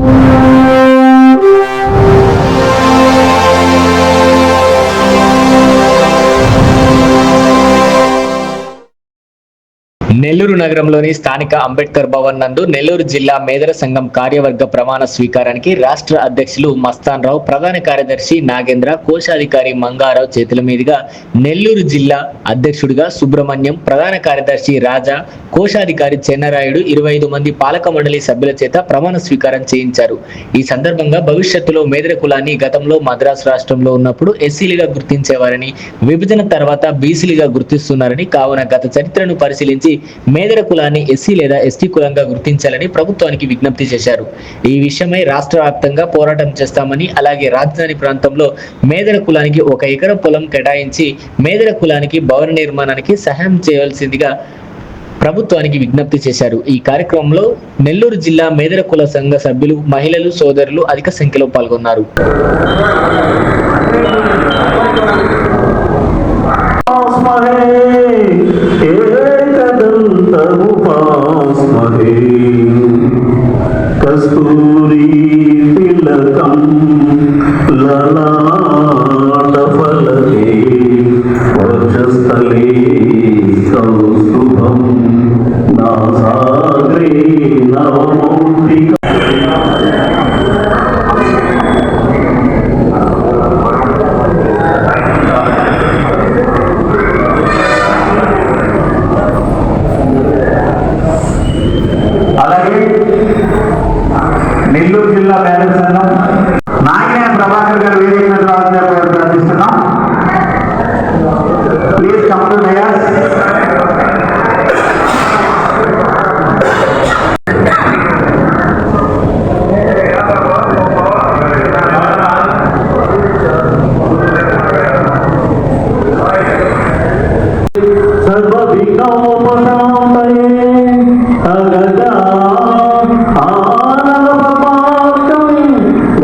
you. Nellore నగరంలోని స్థానిక అంబేద్కర్ భవన్ నందు నెల్లూరు జిల్లా మేదర సంఘం కార్యవర్గ ప్రమాణ స్వీకారానికి రాష్ట్ర అధ్యక్షులు మస్తాన్ రావు ప్రధాన కార్యదర్శి నాగేంద్ర కోశాధికారి మంగారావు చేతుల మీదుగా నెల్లూరు జిల్లా అధ్యక్షుడిగా సుబ్రహ్మణ్యం ప్రధాన కార్యదర్శి రాజా కోశాధికారి చెన్నరాయుడు ఇరవై ఐదు మంది పాలక మండలి సభ్యుల చేత ప్రమాణ స్వీకారం చేయించారు. ఈ సందర్భంగా భవిష్యత్తులో మేదర కులాన్ని గతంలో మద్రాసు రాష్ట్రంలో ఉన్నప్పుడు ఎస్సీలుగా గుర్తించేవారని విభజన తర్వాత బీసీలుగా గుర్తిస్తున్నారని కావున గత చరిత్రను పరిశీలించి మేదర కులాన్ని ఎస్సీ లేదా ఎస్టీ కులంగా గుర్తించాలని ప్రభుత్వానికి విజ్ఞప్తి చేశారు. ఈ విషయమై రాష్ట్ర వ్యాప్తంగా పోరాటం చేస్తామని అలాగే రాజధాని ప్రాంతంలో మేదర కులానికి ఒక ఎకరం పొలం కేటాయించి మేదర కులానికి భవన నిర్మాణానికి సహాయం చేయాల్సిందిగా ప్రభుత్వానికి విజ్ఞప్తి చేశారు. ఈ కార్యక్రమంలో నెల్లూరు జిల్లా మేదర కుల సంఘ సభ్యులు మహిళలు సోదరులు అధిక సంఖ్యలో పాల్గొన్నారు.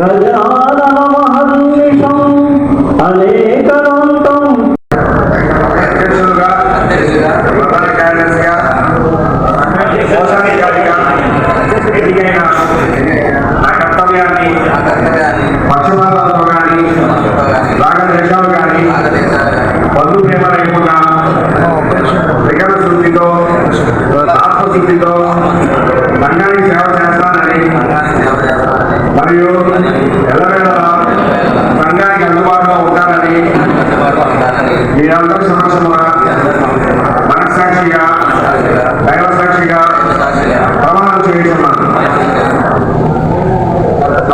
রাজা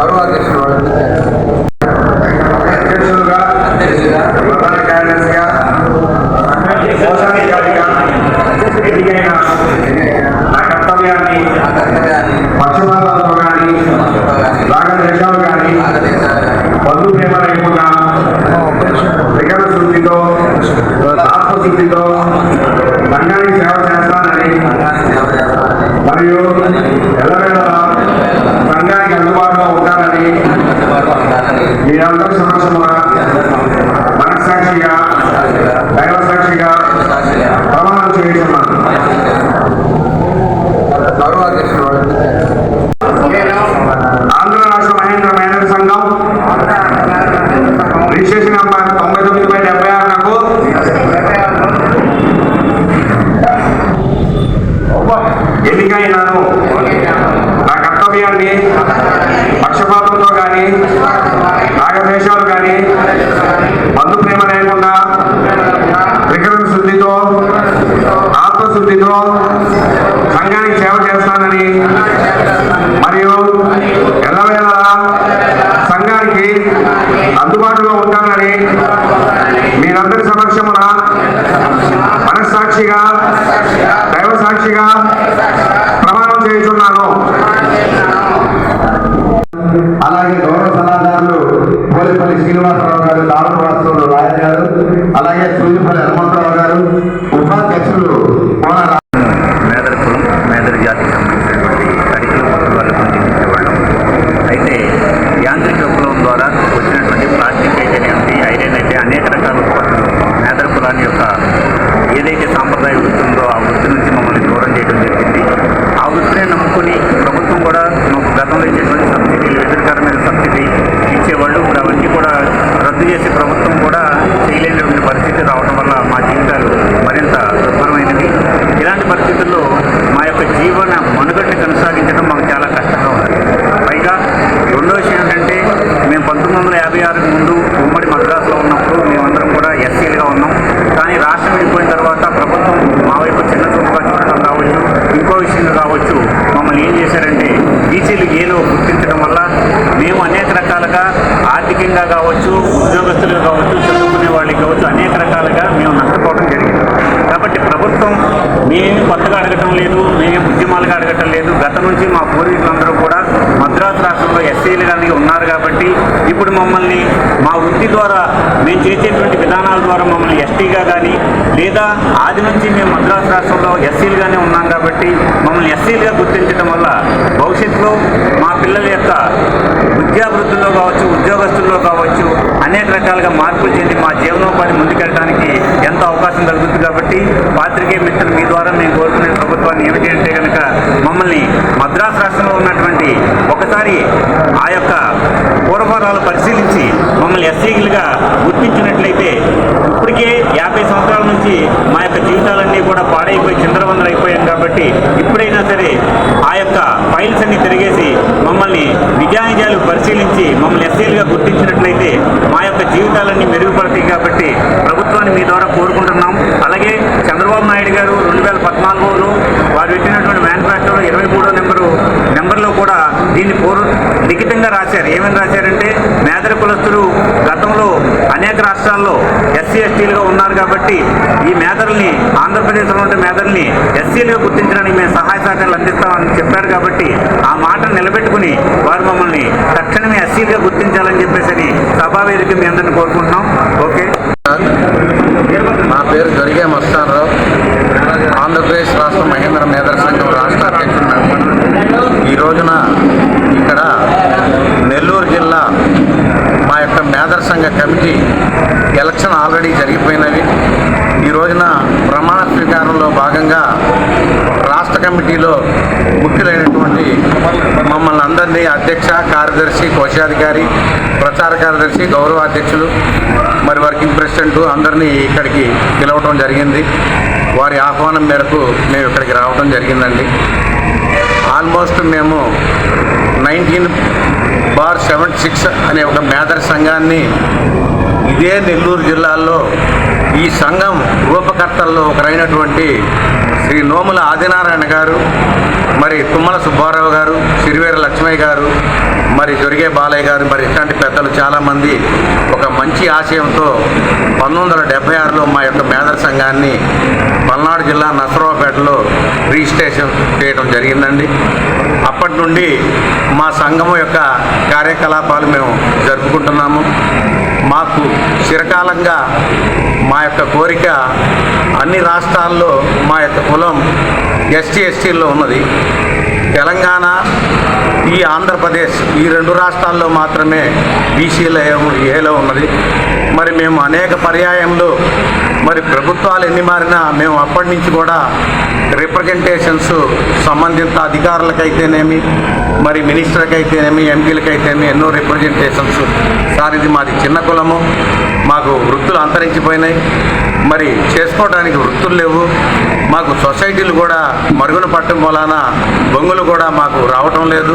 আরও আগে ఆత్మశుద్ధితో సంఘానికి సేవ చేస్తానని మరియు ఎల్లవేళ సంఘానికి అందుబాటులో ఉంటానని మీరందరి సమక్షమున మనస్సాక్షిగా గౌరవ సలహాదారులు పోలేపల్లి శ్రీనివాసరావు గారు దారుణవాసులు రాజు గారు అలాగే సూర్యపల్లి హనుమంతరావు గారు ఉపాధ్యక్షులు కోన రా- మేదర కులం మేదర జాతికి సంబంధించినటువంటి అడిగిన వాళ్ళు గుర్తించేవాళ్ళం అయితే యాంత్రిక విప్లవం ద్వారా వచ్చినటువంటి ప్లాస్టిక్ అయితేనేమిటి ఐరన్ అయితే అనేక రకాల ఉత్పత్తులు మేదర కులాన్ని యొక్క ఏదైతే సాంప్రదాయ వృత్తి ఉందో ఆ వృత్తి నుంచి మమ్మల్ని దూరం చేయడం జరిగింది ఆ వృత్తిని నమ్ముకొని ప్రభుత్వం కూడా మాకు గతంలో ఇచ్చేటువంటి సబ్సిడీ ఉండటం వల్ల మేము అనేక రకాలుగా ఆర్థికంగా కావచ్చు ఉద్యోగస్తులుగా కావచ్చు చదువుకునే వాళ్ళకి కావచ్చు అనేక రకాలుగా మేము నష్టపోవడం జరిగింది కాబట్టి ప్రభుత్వం మేము కొత్తగా అడగటం లేదు మేము ఉద్యమాలుగా అడగటం లేదు. గత నుంచి మా పూర్వీకులందరూ కూడా మద్రాసు రాష్ట్రంలో ఎస్సీలు కానీ ఉన్నారు కాబట్టి ఇప్పుడు మమ్మల్ని మా వృత్తి ద్వారా మేము చేసేటువంటి విధానాల ద్వారా మమ్మల్ని ఎస్టీగా కానీ లేదా ఆది నుంచి మేము మద్రాసు రాష్ట్రంలో ఎస్సీలుగానే ఉన్నాం కాబట్టి మమ్మల్ని ఎస్సీలుగా గుర్తించడం వల్ల భవిష్యత్తులో మా పిల్లల యొక్క విద్యాభివృద్ధిలో కావచ్చు ఉద్యోగస్తుల్లో కావచ్చు అనేక రకాలుగా మార్పులు చెంది మా జీవనోపాధి ముందుకు ఎంతో అవకాశం కలుగుతుంది కాబట్టి పాత్రికేయ మిత్రులు మీ ద్వారా మేము కోరుకునే ప్రభుత్వాన్ని ఏమిటి అంటే కనుక మమ్మల్ని మద్రాసు రాష్ట్రంలో ఉన్నటువంటి ఒకసారి ఆ యొక్క పూర్వపరాలు పరిశీలించి మమ్మల్ని ఎస్సీలుగా గుర్తించినట్లయితే ఇప్పటికే యాభై సంవత్సరాల నుంచి మా యొక్క జీవితాలన్నీ కూడా పాడైపోయి చిందరవందర అయిపోయాం కాబట్టి ఇప్పుడైనా సరే ఆ యొక్క ఫైల్స్ అన్ని తిరిగేసి మమ్మల్ని నిజానిజాలు పరిశీలించి మమ్మల్ని ఎస్సీలుగా గుర్తించినట్లయితే మా యొక్క జీవితాలన్నీ మెరుగుపడతాయి కాబట్టి ప్రభుత్వం అని మీ ద్వారా కోరుకుంటున్నాం. అలాగే చంద్రబాబు నాయుడు గారు రెండు వేల పద్నాలుగులో వారు పెట్టినటువంటి మేనిఫెస్టోలో ఇరవై మూడో నెంబరు నెంబర్లో కూడా దీన్ని పూర్వ లిఖితంగా రాశారు. ఏమని రాశారంటే మేదర కులస్తులు గతంలో అనేక రాష్ట్రాల్లో ఎస్సీ ఎస్టీలుగా ఉన్నారు కాబట్టి ఈ మేదర్ని ఆంధ్రప్రదేశ్లో ఉండే మేదర్ని ఎస్సీలుగా గుర్తించడానికి మేము సహాయ సహకారాలు అందిస్తామని చెప్పారు కాబట్టి ఆ మాటను నిలబెట్టుకుని వారు మమ్మల్ని తక్షణమే ఎస్సీలుగా గుర్తించాలని చెప్పేసి సభా వేదిక మీ అందరిని కోరుకుంటున్నాం. పేరు జరిగే మస్తానరావు ఆంధ్రప్రదేశ్ రాష్ట్ర మహేంద్ర మేధర్ సంఘం రాష్ట్ర అధ్యక్షుడు ఈ రోజున ఇక్కడ నెల్లూరు జిల్లా మా యొక్క మేధర్ సంఘ కమిటీ ఎలక్షన్ ఆల్రెడీ జరిగిపోయినవి ఈ రోజున ప్రమాణ అధికారంలో భాగంగా రాష్ట్ర కమిటీలో ముఖ్యులైనటువంటి మమ్మల్ని అందరినీ అధ్యక్ష కార్యదర్శి కోశాధికారి ప్రచార కార్యదర్శి గౌరవ అధ్యక్షులు మరి వర్కింగ్ ప్రెసిడెంట్ అందరినీ ఇక్కడికి పిలవటం జరిగింది. వారి ఆహ్వానం మేరకు మేము ఇక్కడికి రావడం జరిగిందండి. ఆల్మోస్ట్ మేము నైన్టీన్ బార్ సెవెంటీ సిక్స్ అనే ఒక మేదర్ సంఘాన్ని ఇదే నెల్లూరు జిల్లాలో ఈ సంఘం రూపకర్తల్లో ఒకరైనటువంటి శ్రీ నోముల ఆదినారాయణ గారు మరి తుమ్మల సుబ్బారావు గారు సిరివేర లక్ష్మయ్య గారు మరి జొరిగే బాలయ్య గారు మరి ఇట్లాంటి పెద్దలు చాలామంది ఒక మంచి ఆశయంతో పంతొమ్మిది వందల డెబ్బై ఆరులో మా యొక్క మేధల సంఘాన్ని పల్నాడు జిల్లా నసరావుపేటలో రిజిస్ట్రేషన్ చేయడం జరిగిందండి. అప్పటి నుండి మా సంఘం యొక్క కార్యకలాపాలు మేము జరుపుకుంటున్నాము. మాకు చిరకాలంగా మా యొక్క కోరిక అన్ని రాష్ట్రాల్లో మా యొక్క కులం ఎస్టీ ఎస్టీల్లో ఉన్నది. తెలంగాణ ఈ ఆంధ్రప్రదేశ్ ఈ రెండు రాష్ట్రాల్లో మాత్రమే బీసీల ఏలో ఉన్నది. మరి మేము అనేక పర్యాయంలో మరి ప్రభుత్వాలు ఎన్ని మారినా మేము అప్పటి నుంచి కూడా రిప్రజెంటేషన్స్ సంబంధిత అధికారులకైతేనేమి మరి మినిస్టర్కి అయితేనేమి ఎంపీలకైతేనేమి ఎన్నో రిప్రజెంటేషన్స్ సార్ ఇది మాది చిన్న కులము. మాకు వృత్తులు అంతరించిపోయినాయి. మరి చేసుకోవడానికి వృత్తులు లేవు. మాకు సొసైటీలు కూడా మరుగున పట్టడం వలన బొంగులు కూడా మాకు రావటం లేదు.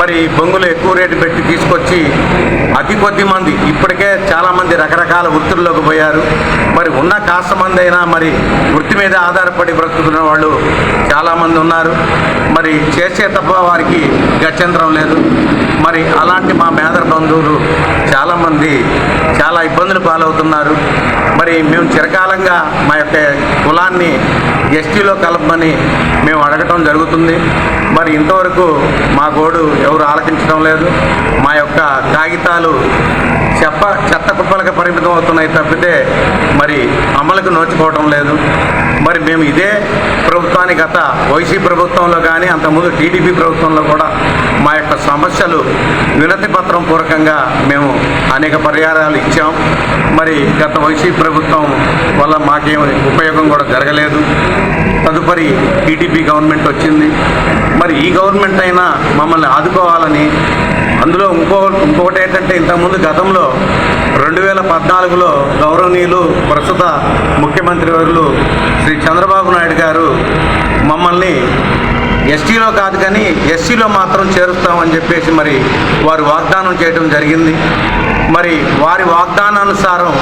మరి బొంగులు ఎక్కువ రేటు పెట్టి తీసుకొచ్చి అతి కొద్ది మంది ఇప్పటికే చాలామంది రకరకాల వృత్తుల్లోకి పోయారు. మరి ఉన్న కాస్త మంది అయినా మరి వృత్తి మీద ఆధారపడి బ్రతుకుతున్న వాళ్ళు చాలామంది ఉన్నారు. మరి చేసే తప్ప వారికి గత్యంతరం లేదు. మరి అలాంటి మా మేదర బంధువులు చాలామంది చాలా ఇబ్బందులు పాలవుతున్నారు. మరి మేము చిరకాలంగా మా యొక్క కులాన్ని ఎస్టీలో కలపమని మేము అడగటం జరుగుతుంది. మరి ఇంతవరకు మా గోడు ఎవరు ఆలకించడం లేదు. మా యొక్క కాగితాలు చెప్ప చెత్త కుప్పలకు పరిమితం అవుతున్నాయి తప్పితే మరి అమలుకు నోచుకోవడం లేదు. మరి మేము ఇదే ప్రభుత్వానికి గత వైసీ ప్రభుత్వంలో కానీ అంతకుముందు టీడీపీ ప్రభుత్వంలో కూడా మా యొక్క సమస్యలు వినతి పత్రం పూర్వకంగా మేము అనేక పరిహారాలు ఇచ్చాం. మరి గత వైసీ ప్రభుత్వం వల్ల మాకేం ఉపయోగం కూడా జరగలేదు. తదుపరి టీడీపీ గవర్నమెంట్ వచ్చింది. మరి ఈ గవర్నమెంట్ అయినా మమ్మల్ని ఆదుకోవాలని అందులో ఇంకో ఇంకొకటి ఏంటంటే ఇంతకుముందు గతంలో రెండు వేల పద్నాలుగులో గౌరవనీయులు ప్రస్తుత ముఖ్యమంత్రి వర్యులు శ్రీ చంద్రబాబు నాయుడు గారు మమ్మల్ని ఎస్టీలో కాదు కానీ ఎస్సీలో మాత్రం చేరుస్తామని చెప్పేసి మరి వారు వాగ్దానం చేయడం జరిగింది. మరి వారి వాగ్దానానుసారం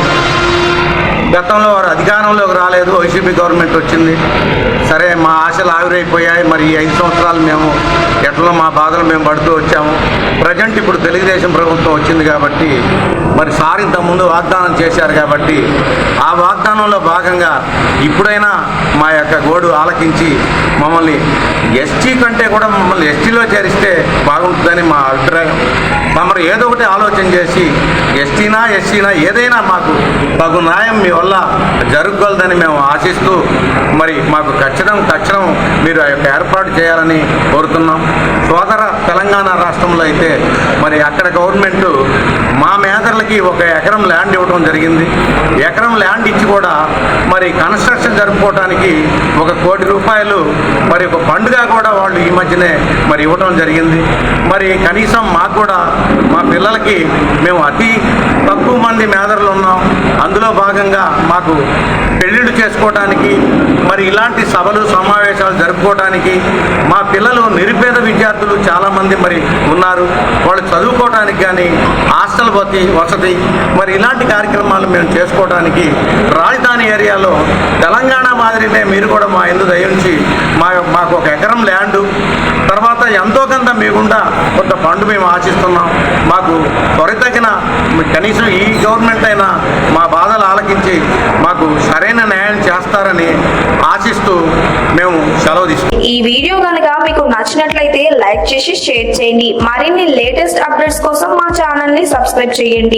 గతంలో వారు అధికారంలోకి రాలేదు. వైసీపీ గవర్నమెంట్ వచ్చింది. సరే మా ఆశలు ఆవిరైపోయాయి. మరి ఈ ఐదు సంవత్సరాలు మేము ఎట్లా మా బాధలు మేము పడుతూ వచ్చాము. ప్రజెంట్ ఇప్పుడు తెలుగుదేశం ప్రభుత్వం వచ్చింది కాబట్టి మరి సార్ ఇంతకుముందు వాగ్దానం చేశారు కాబట్టి ఆ వాగ్దానంలో భాగంగా ఇప్పుడైనా మా యొక్క గోడు ఆలకించి మమ్మల్ని ఎస్టీ కంటే కూడా మమ్మల్ని ఎస్టీలో చేరిస్తే బాగుంటుందని మా అభిప్రాయం. మమ్మల్ని ఏదో ఒకటి ఆలోచన చేసి ఎస్టీనా ఎస్సీనా ఏదైనా మాకు తగు న్యాయం మీ వల్ల జరగగలదని మేము ఆశిస్తూ మరి మాకు ఖచ్చితం తక్షణం మీరు ఆ యొక్క ఏర్పాటు చేయాలని కోరుతున్నాం. సోదర తెలంగాణ రాష్ట్రంలో అయితే మరి అక్కడ గవర్నమెంట్ మా మేదర్లకి ఒక ఎకరం ల్యాండ్ ఇవ్వడం జరిగింది. ఎకరం ల్యాండ్ ఇచ్చి కూడా మరి కన్స్ట్రక్షన్ జరుపుకోవడానికి ఒక కోటి రూపాయలు మరి ఒక పండుగ కూడా వాళ్ళు ఈ మధ్యనే మరి ఇవ్వడం జరిగింది. మరి కనీసం మాకు కూడా మా పిల్లలకి మేము అతి తక్కువ మంది మేదరులు ఉన్నాం. అందులో భాగంగా మాకు చేసుకోవడానికి మరి ఇలాంటి సభలు సమావేశాలు జరుపుకోవడానికి మా పిల్లలు నిరుపేద విద్యార్థులు చాలామంది మరి ఉన్నారు. వాళ్ళు చదువుకోవడానికి కానీ హాస్టల్ వసతి వసతి మరి ఇలాంటి కార్యక్రమాలు మేము చేసుకోవడానికి రాజధాని ఏరియాలో తెలంగాణ మాదిరినే మీరు కూడా మా ఎందు దయించి మా మాకు ఒక ఎకరం ల్యాండు తర్వాత ఎంతో కొంత మీకుండా కొంత ఫండ్ మేము ఆశిస్తున్నాం. మాకు త్వరితగిన కనీసం ఈ గవర్నమెంట్ అయినా మా బాధలు ఆలకించి మాకు సరైన చేస్తారని ఆశిస్తూ మేము సెలవు తీసుకుంటాం ఈ వీడియో కనుక మీకు నచ్చినట్లయితే లైక్ చేసి షేర్ చేయండి. మరిన్ని లేటెస్ట్ అప్డేట్స్ కోసం మా ఛానల్ని సబ్స్క్రైబ్ చేయండి.